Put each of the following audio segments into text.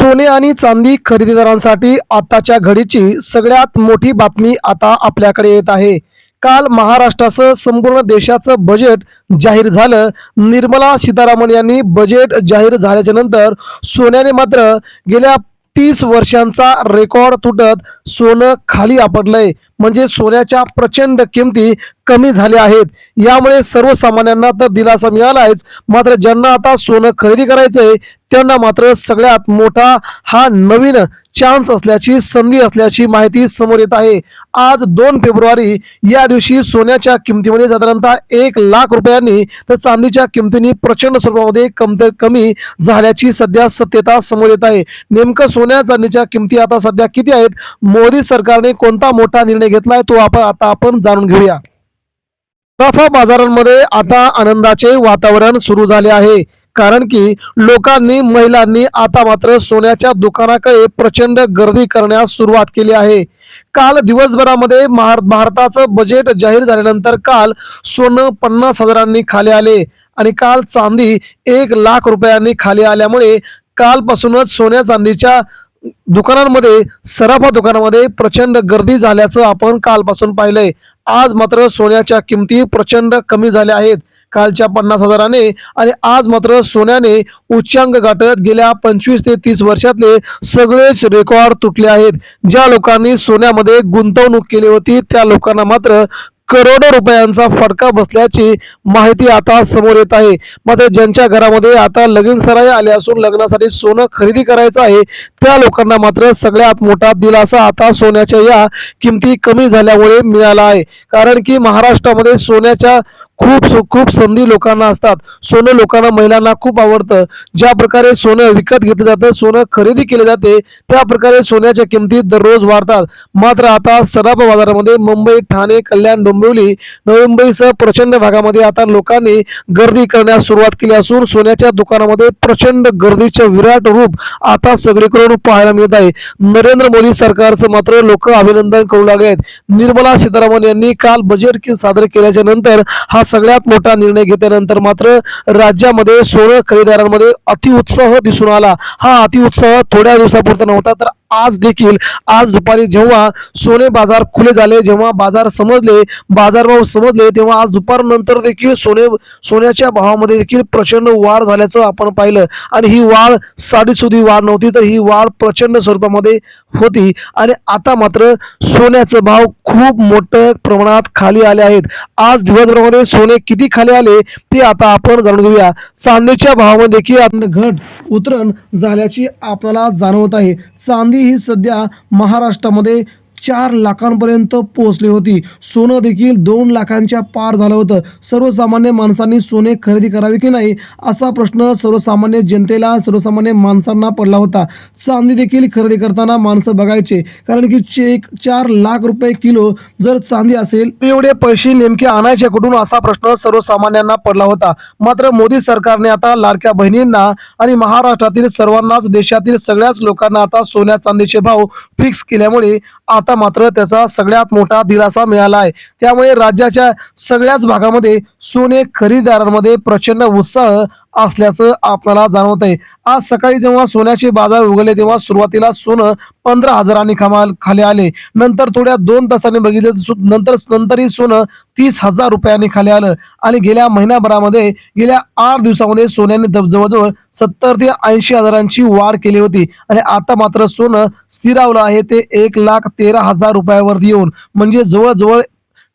सोने आणि चांदी खरेदीदारांसाठी आताच्या घडीची सगळ्यात मोठी बातमी आता आपल्याकडे येत आहे. काल महाराष्ट्रासह संपूर्ण देशाचं बजेट जाहीर झालं. निर्मला सीतारामन यांनी बजेट जाहीर झाल्याच्यानंतर सोन्याने मात्र गेल्या तीस वर्षांचा रेकॉर्ड तुटत सोनं खाली आपटलंय. म्हणजे सोन्याच्या प्रचंड किमती कमी झाल्या आहेत. यामुळे सर्वसामान्यांना तर दिलासा मिळालाच मात्र ज्यांना आता सोनं खरेदी करायचंय त्यांना मात्र सगळ्यात मोठा हा नवीन चान्स असल्याची संधी असल्याची माहिती समोर येत आहे. आज दोन फेब्रुवारी या दिवशी सोन्याच्या किमतीमध्ये साधारणतः एक लाख रुपयांनी तर चांदीच्या किमतीने प्रचंड स्वरूपामध्ये कमतर कमी झाल्याची सध्या सत्यता समोर येत आहे. नेमकं सोन्या चांदीच्या किमती आता सध्या किती आहेत? मोदी सरकारने कोणता मोठा निर्णय घेतलाय तो आपण आता आपण जाणून घेऊया. नफा बाजारांमध्ये आता आनंदाचे वातावरण सुरू झाले आहे. कारण की लोकांनी महिलांनी आता मात्र सोन्याच्या दुकानाकडे प्रचंड गर्दी करण्यास सुरुवात केली आहे. काल दिवसभरामध्ये भारताचं बजेट जाहीर झाल्यानंतर काल सोनं पन्नास हजारांनी खाली आले. आणि काल चांदी एक लाख रुपयांनी खाली आल्यामुळे कालपासूनच सोन्या चांदीच्या दुकानांमध्ये सराफा दुकानामध्ये प्रचंड गर्दी झाल्याचं आपण कालपासून पाहिलंय. आज मात्र सोन्याच्या किमती प्रचंड कमी झाल्या आहेत. कालच्या पन्नास हजाराने आणि आज मात्र सोन्याने उच्चांक गाठत गेल्या पंचवीस ते तीस वर्षातले सगळेच रेकॉर्ड तुटले आहेत. ज्या लोकांनी सोन्यामध्ये गुंतवणूक केली होती त्या लोकांना मात्र करोडो रुपयांचा फटका बसल्याची माहिती आता समोर येत आहे. मात्र ज्यांच्या घरामध्ये आता लगीन सराई आले असून लग्नासाठी सोनं खरेदी करायचं आहे त्या लोकांना मात्र सगळ्यात मोठा दिलासा आता सोन्याच्या या किमती कमी झाल्यामुळे मिळाला आहे. कारण की महाराष्ट्रामध्ये सोन्याच्या खूप खूप संधी लोकांना असतात. सोनं लोकांना महिलांना खूप आवडतं. ज्या प्रकारे सोनं विकत घेतलं जातं सोनं खरेदी केले जाते त्या प्रकारे सोन्याच्या किमती दररोज वाढतात. मात्र आता सराफ बाजारामध्ये मुंबई ठाणे कल्याण डोंबिवली नवी मुंबईसह प्रचंड भागामध्ये आता लोकांनी गर्दी करण्यास सुरुवात केली असून सोन्याच्या दुकानामध्ये प्रचंड गर्दीचं विराट रूप आता सगळीकडून पाहायला मिळत आहे. नरेंद्र मोदी सरकारचं मात्र लोक अभिनंदन करू लागले आहेत निर्मला सीतारामन यांनी काल बजेट सादर केल्याच्यानंतर हा सगळ्यात मोठा निर्णय घेतल्यानंतर मात्र राज्यामध्ये सोनं खरेदीदारांमध्ये अतिउत्साह दिसून आला. हा अतिउत्साह थोड्या दिवसापुरता नव्हता तर आज देखील आज दुपारी जेव्हा सोने बाजार खुले झाले जेव्हा बाजार समजले बाजारभाव समजले तेव्हा आज दुपारनंतर देखील सोने सोन्याच्या भावामध्ये देखील प्रचंड वाढ झाल्याचं आपण पाहिलं. आणि ही वाढ साधीसुधी वाढ नव्हती तर ही वाढ प्रचंड स्वरूपामध्ये होती. आणि आता मात्र सोन्याचं भाव खूप मोठ्या प्रमाणात खाली आले आहेत. आज दिवसभरामध्ये सोने किती खाली आले ते आता आपण जाणून घेऊया. चांदीच्या भावामध्ये देखील आपण घट उतरण झाल्याची आपल्याला जाणवत आहे. चांदी ही सध्या महाराष्ट्रामध्ये चार लाखांपर्यंत पोहोचली होती. सोनं देखील दोन लाखांच्या पार झालं होतं. सर्वसामान्य माणसांनी सोने खरेदी करावे की नाही? असा प्रश्न सर्वसामान्य जनतेला सर्वसामान्य माणसांना पडला होता. चांदी देखील खरेदी करताना माणसं बघायचे. कारण की चेक चार लाख रुपये किलो जर चांदी असेल एवढे पैसे नेमके आणायचे कुठून? असा प्रश्न सर्वसामान्यांना पडला होता. मात्र मोदी सरकारने आता लाडक्या बहिणींना आणि महाराष्ट्रातील सर्वांनाच देशातील सगळ्याच लोकांना आता सोन्या चांदीचे भाव फिक्स केल्यामुळे आता मात्र त्याचा सगळ्यात मोठा दिलासा मिळाला आहे. त्यामुळे राज्याच्या सगळ्याच भागामध्ये सोने खरेदीदारांमध्ये प्रचंड उत्साह असल्याचं आपल्याला जाणवत आहे आज सकाळी जेव्हा सोन्याचे बाजार उघडले तेव्हा सुरुवातीला सोनं पंधरा हजारांनी कमाल खाली आले. नंतर थोड्या दोन तासांनी बघितलं तर नंतर नंतरही सोनं तीस हजार रुपयांनी खाली आलं. आणि गेल्या महिन्याभरामध्ये गेल्या आठ दिवसामध्ये सोन्याने जवळजवळ सत्तर ते ऐंशी हजारांची वाढ केली होती. आणि आता मात्र सोनं स्थिरावलं आहे ते एक लाख तेरा हजार रुपयावरती येऊन म्हणजे जवळजवळ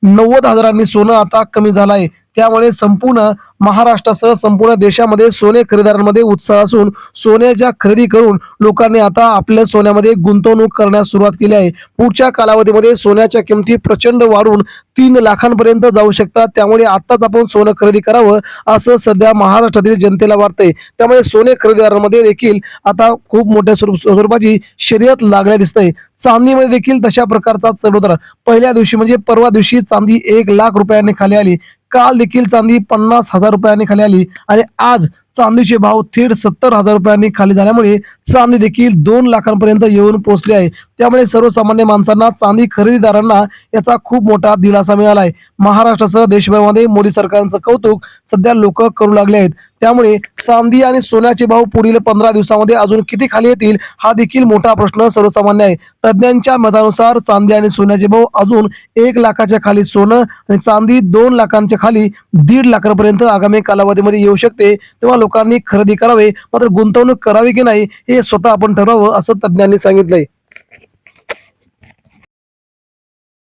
नव्वद हजारांनी सोनं आता कमी झालं आहे. त्यामुळे संपूर्ण महाराष्ट्रासह संपूर्ण देशामध्ये सोने खरेदीदारांमध्ये उत्साह असून सोन्याच्या खरेदी करून लोकांनी आता आपल्या सोन्यामध्ये गुंतवणूक करण्यास सुरुवात केली आहे. पुढच्या कालावधीमध्ये सोन्याच्या किमती प्रचंड वाढून तीन लाखांपर्यंत जाऊ शकतात. त्यामुळे आत्ताच आपण सोनं खरेदी करावं असं सध्या महाराष्ट्रातील जनतेला वाटतंय. त्यामुळे सोने खरेदीदारांमध्ये देखील आता खूप मोठ्या स्वरूप- स्वरूपाची शर्यत लागल्या दिसतंय. चांदीमध्ये देखील तशा प्रकारचा चढउतार. पहिल्या दिवशी म्हणजे परवा दिवशी चांदी एक लाख रुपयांनी खाली आली. काल देखील चांदी पन्नास हजार रुपयांनी खाली आली. आणि आज चांदीचे भाव थेट सत्तर हजार रुपयांनी खाली झाल्यामुळे चांदी देखील दोन लाखांपर्यंत येऊन पोहोचली आहे. त्यामुळे सर्वसामान्य माणसांना चांदी खरेदीदारांना याचा खूप मोठा दिलासा मिळाला आहे महाराष्ट्रासह देशभरामध्ये मोदी सरकारचं कौतुक सध्या लोक करू लागले आहेत. त्यामुळे चांदी आणि सोन्याचे भाव पुढील पंधरा दिवसामध्ये अजून किती खाली येतील हा देखील मोठा प्रश्न सर्वसामान्य आहे. तज्ज्ञांच्या मतानुसार चांदी आणि सोन्याचे भाव अजून एक लाखाच्या खाली सोनं आणि चांदी दोन लाखांच्या खाली दीड लाखांपर्यंत आगामी कालावधीमध्ये येऊ शकते. तेव्हा लोकांनी खरेदी करावे मात्र गुंतवणूक करावी की नाही हे स्वतः आपण ठरवावं असं तज्ज्ञांनी सांगितलंय.